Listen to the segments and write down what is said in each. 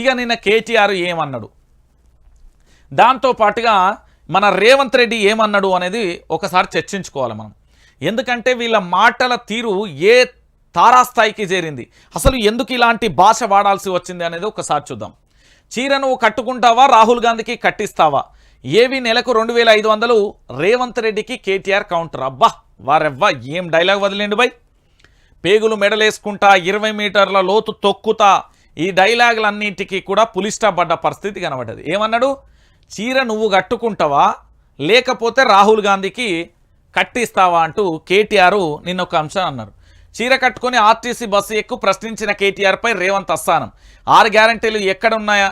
ఇక నిన్న కేటీఆర్ ఏమన్నాడు? దాంతో పాటుగా మన రేవంత్ రెడ్డి ఏమన్నాడు అనేది ఒకసారి చర్చించుకోవాలి మనం. ఎందుకంటే వీళ్ళ మాటల తీరు ఏ తారాస్థాయికి చేరింది? అసలు ఎందుకు ఇలాంటి భాష వాడాల్సి వచ్చింది అనేది ఒకసారి చూద్దాం. చీర నువ్వు కట్టుకుంటావా? రాహుల్ గాంధీకి కట్టిస్తావా? ఏవి నెలకు రెండు వేల ఐదు వందలు రేవంత్ రెడ్డికి కేటీఆర్ కౌంటర్? అబ్బా వారెవ్వా ఏం డైలాగ్ వదిలేండి బై? పేగులు మెడలేసుకుంటా ఇరవై మీటర్ల లోతు తొక్కుతా ఈ డైలాగులన్నింటికి కూడా పులిష్టపడ్డ పరిస్థితి కనబడ్డది. ఏమన్నాడు? చీర నువ్వు కట్టుకుంటావా? లేకపోతే రాహుల్ గాంధీకి కట్టిస్తావా అంటూ కేటీఆర్ నిన్న ఒక అంశం అన్నారు. చీర కట్టుకొని ఆర్టీసీ బస్సు ఎక్కువ ప్రశ్నించిన కేటీఆర్పై రేవంత్ అస్థానం ఆరు గ్యారంటీలు ఎక్కడున్నాయా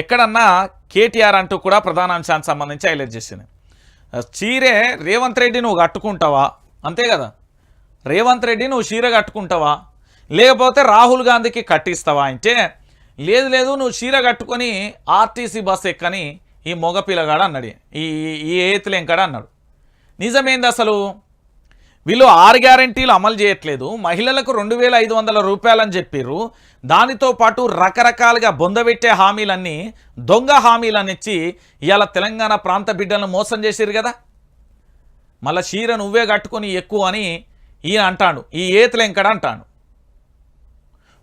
ఎక్కడన్నా కేటీఆర్ అంటూ కూడా ప్రధాన అంశానికి సంబంధించి హైలైట్ చేసింది. చీరే రేవంత్ రెడ్డి నువ్వు కట్టుకుంటావా? అంతే కదా. రేవంత్ రెడ్డి నువ్వు చీర కట్టుకుంటావా? లేకపోతే రాహుల్ గాంధీకి కట్టిస్తావా అంటే లేదు లేదు నువ్వు చీర కట్టుకొని ఆర్టీసీ బస్ ఎక్కని ఈ మొగ పిల్లగాడు అన్నాడు. ఈ ఈ ఏతులేంకాడ అన్నాడు. నిజమేంది అసలు? వీళ్ళు ఆరు గ్యారంటీలు అమలు చేయట్లేదు. మహిళలకు రెండు వేల ఐదు వందల రూపాయలని చెప్పారు దానితో పాటు రకరకాలుగా బొందబెట్టే హామీలన్నీ దొంగ హామీలని ఇచ్చి ఇవాళ తెలంగాణ ప్రాంత బిడ్డలను మోసం చేసిరు కదా. మళ్ళీ చీర నువ్వే కట్టుకొని ఎక్కువ అని ఈయన అంటాడు. ఈ ఏతులెంకడ అంటాడు.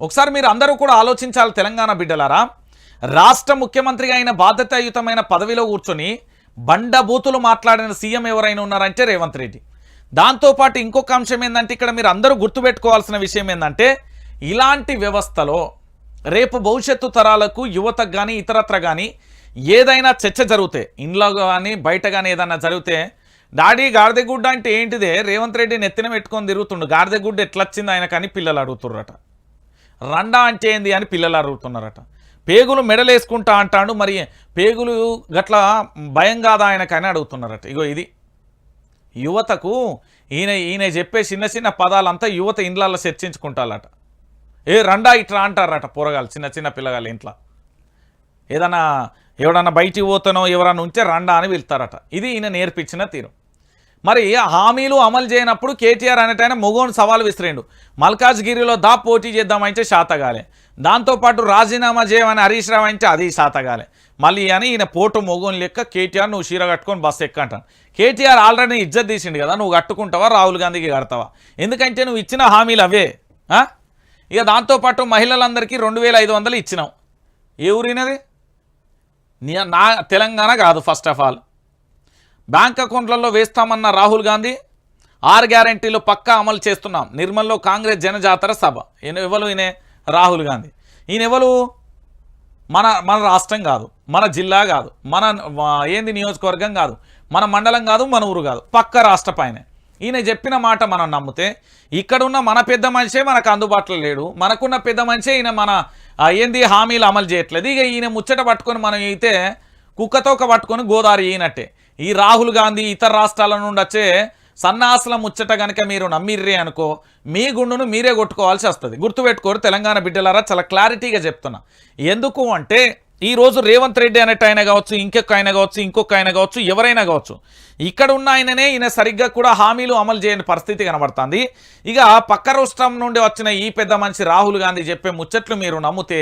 ఒకసారి మీరు అందరూ కూడా ఆలోచించాలి తెలంగాణ బిడ్డలారా. రాష్ట్ర ముఖ్యమంత్రిగా అయిన బాధ్యతాయుతమైన పదవిలో కూర్చొని బండబూతులు మాట్లాడిన సీఎం ఎవరైనా ఉన్నారంటే రేవంత్ రెడ్డి. దాంతోపాటు ఇంకొక అంశం ఏంటంటే ఇక్కడ మీరు అందరూ గుర్తుపెట్టుకోవాల్సిన విషయం ఏంటంటే ఇలాంటి వ్యవస్థలో రేపు భవిష్యత్తు తరాలకు యువతకు కానీ ఇతరత్ర కానీ ఏదైనా చర్చ జరిగితే ఇంట్లో కానీ బయట కానీ ఏదైనా జరిగితే డాడీ గాడిదగుడ్డ అంటే ఏంటిదే? రేవంత్ రెడ్డి నెత్తిన పెట్టుకొని తిరుగుతుండు. గాడిదగుడ్డ ఎట్లొచ్చింది ఆయన కానీ పిల్లలు అడుగుతుర్రట. రండా అంటే ఏంది అని పిల్లలు అడుగుతున్నారట పేగులు మెడలేసుకుంటా అంటాడు మరి పేగులు గట్ల భయం కాదా ఆయనకని అడుగుతున్నారట. ఇగో ఇది. యువతకు ఈయన ఈయన చెప్పే చిన్న చిన్న పదాలంతా యువత ఇండ్లలో చర్చించుకుంటారట ఏ రండా ఇట్లా అంటారట పోరగాలు చిన్న చిన్న పిల్లగాలు ఇంట్లో. ఏదన్నా ఎవడన్నా బయటికి పోతానో ఎవరన్నా ఉంటే రండా అని వెళ్తారట ఇది ఈయన నేర్పించిన తీరు. మరి హామీలు అమలు చేయనప్పుడు కేటీఆర్ అనేటైనా మొగోని సవాల్ విసిరేండు. మల్కాజ్గిరిలో దా పోటీ చేద్దామంటే శాతగాలే. దాంతోపాటు రాజీనామా చేయమని హరీష్ రావు అంటే అది శాతగాలే. మళ్ళీ అని ఈయన పోటు మొగోని లెక్క కేటీఆర్ నువ్వు చీర కట్టుకొని బస్సు ఎక్కంటాను. కేటీఆర్ ఆల్రెడీ ఇజ్జత్ తీసిండు కదా నువ్వు కట్టుకుంటావా రాహుల్ గాంధీకి కడతావా? ఎందుకంటే నువ్వు ఇచ్చిన హామీలు అవే ఇక దాంతోపాటు మహిళలందరికీ రెండు వేల ఐదు వందలు ఇచ్చినావు ఏ ఊరినది నీ నా తెలంగాణ కాదు ఫస్ట్ ఆఫ్ ఆల్ బ్యాంక్ అకౌంట్లలో వేస్తామన్న రాహుల్ గాంధీ ఆరు గ్యారంటీలు పక్కా అమలు చేస్తున్నాం. నిర్మల్లో కాంగ్రెస్ జనజాతర సభ. ఈయన ఎవరు? ఈయనే రాహుల్ గాంధీ. ఈయన ఎవరు? మన మన రాష్ట్రం కాదు. మన జిల్లా కాదు. మన ఏంది నియోజకవర్గం కాదు. మన మండలం కాదు మన ఊరు కాదు. పక్క రాష్ట్ర పైన. ఈయన చెప్పిన మాట మనం నమ్మితే ఇక్కడున్న మన పెద్ద మనిషే మనకు అందుబాటులో లేడు. మనకున్న పెద్ద మనిషే ఈయన మన ఏంది హామీలు అమలు చేయట్లేదు. ఇక ఈయన ముచ్చట పట్టుకొని మనం అయితే కుక్కతోక పట్టుకొని గోదావరి ఈయనట్టే. ఈ రాహుల్ గాంధీ ఇతర రాష్ట్రాల నుండి వచ్చే సన్నాసల ముచ్చట కనుక మీరు నమ్మిర్రే అనుకో మీ గుండును మీరే కొట్టుకోవాల్సి వస్తుంది. గుర్తుపెట్టుకోరు తెలంగాణ బిడ్డలారా చాలా క్లారిటీగా చెప్తున్నా. ఎందుకు అంటే ఈ రోజు రేవంత్ రెడ్డి అనేట ఆయన కావచ్చు ఇంకొక ఆయన కావచ్చు ఇంకొక ఆయన కావచ్చు ఎవరైనా కావచ్చు ఇక్కడ ఉన్న ఆయననే ఈయన సరిగ్గా కూడా హామీలు అమలు చేయని పరిస్థితి కనబడుతుంది. ఇక పక్క రాష్ట్రం నుండి వచ్చిన ఈ పెద్ద మనిషి రాహుల్ గాంధీ చెప్పే ముచ్చట్లు మీరు నమ్మితే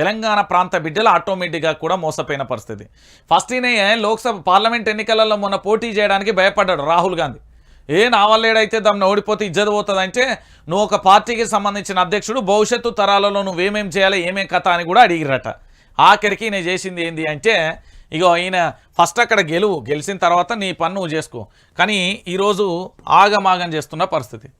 తెలంగాణ ప్రాంత బిడ్డలు ఆటోమేటిక్గా కూడా మోసపోయిన పరిస్థితి. ఫస్ట్ ఈయనే లోక్సభ పార్లమెంట్ ఎన్నికలలో మొన్న పోటీ చేయడానికి భయపడ్డాడు రాహుల్ గాంధీ. ఏ నా వల్లేడైతే దాన్ని ఓడిపోతే ఇజ్జత పోతుంది అంటే నువ్వు ఒక పార్టీకి సంబంధించిన అధ్యక్షుడు భవిష్యత్తు తరాలలో నువ్వేమేం చేయాలి ఏమేం కథ అని కూడా అడిగిరట ఆఖరికి నేను చేసింది ఏంది అంటే ఇగో ఈయన ఫస్ట్ అక్కడ గెలువు గెలిచిన తర్వాత నీ పని నువ్వు చేసుకో. కానీ ఈరోజు ఆగమాగం చేస్తున్న పరిస్థితి.